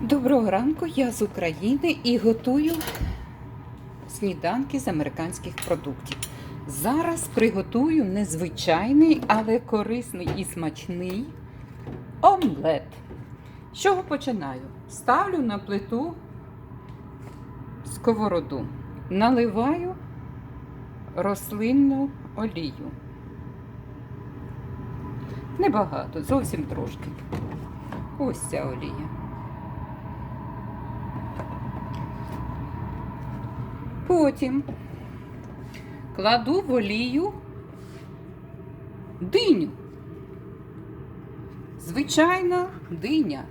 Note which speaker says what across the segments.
Speaker 1: Доброго ранку, я з України і готую сніданки з американських продуктів. Зараз приготую незвичайний, але корисний і смачний омлет. З чого починаю? Ставлю на плиту сковороду, наливаю рослинну олію. Небагато, зовсім трошки. Ось ця олія. Потім кладу в олію диню. Звичайна диня.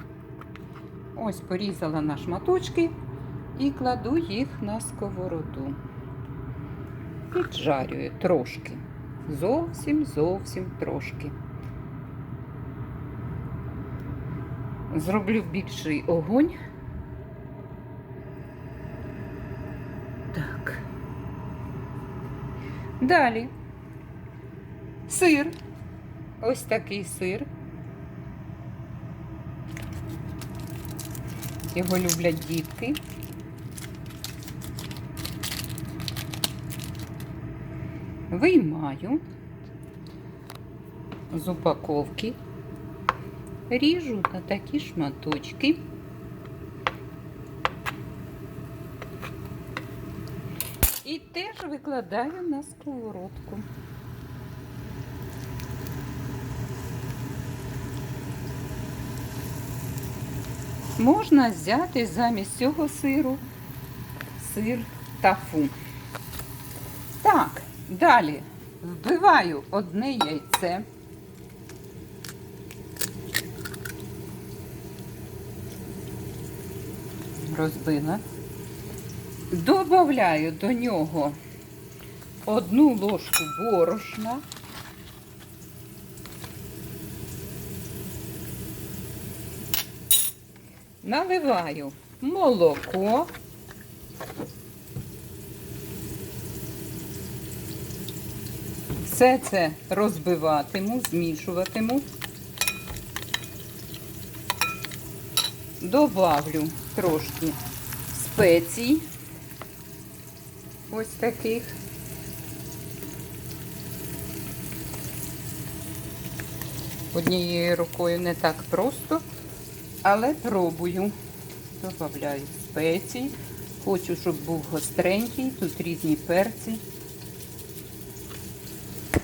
Speaker 1: Ось порізала на шматочки і кладу їх на сковороду. Піджарюю трошки. Зовсім зовсім трошки. Зроблю більший огонь. Далі. Сир. Ось такий сир. Його люблять дітки. Виймаю з упаковки, ріжу на такі шматочки. І теж викладаю на сковородку. Можна взяти замість цього сиру сир тафу. Так, далі вбиваю одне яйце. Розбила. Добавляю до нього одну ложку борошна. Наливаю молоко. Все це розбиватиму, змішуватиму. Добавлю трошки спецій. Ось таких. Однією рукою не так просто, але пробую. Добавляю спеції. Хочу, щоб був гостренький, тут різні перці.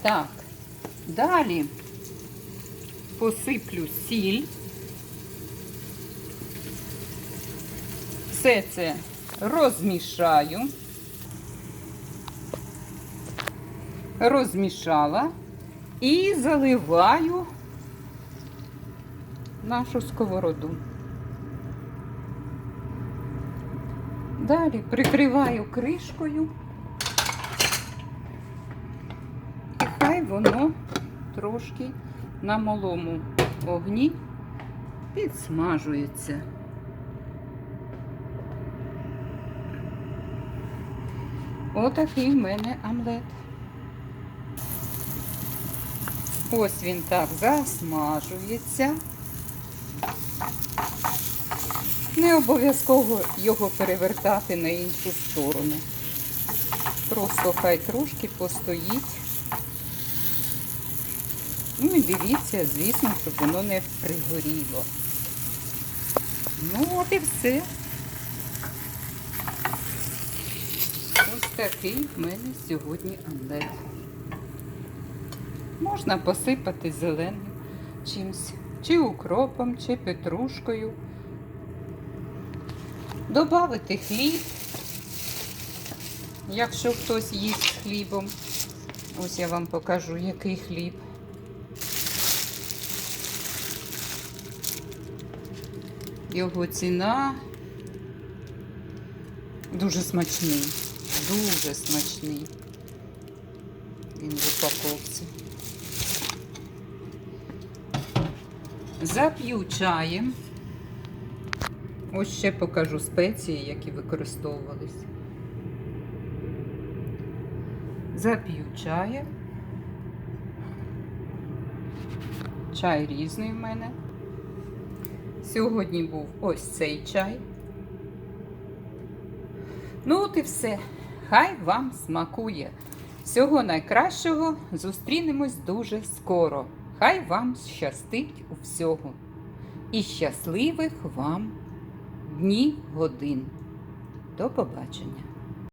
Speaker 1: Так, далі посиплю сіль. Все це розмішаю. Розмішала і заливаю нашу сковороду. Далі прикриваю кришкою. І хай воно трошки на малому огні підсмажується. Отакий в мене омлет. Ось він так засмажується. Не обов'язково його перевертати на іншу сторону. Просто хай трошки постоїть. Ну і дивіться, звісно, щоб воно не пригоріло. Ну, от і все. Ось такий в мене сьогодні омлет. Можна посипати зеленим чимось, чи укропом, чи петрушкою. Добавити хліб, якщо хтось їсть хлібом. Ось я вам покажу, який хліб. Його ціна дуже смачний, дуже смачний. Він в упаковці. Зап'ю чаєм. Ось ще покажу спеції, які використовувались. Зап'ю чаєм. Чай різний в мене. Сьогодні був ось цей чай. Ну, от і все. Хай вам смакує. Всього найкращого. Зустрінемось дуже скоро. Хай вам щастить у всього. І щасливих вам днів годин. До побачення.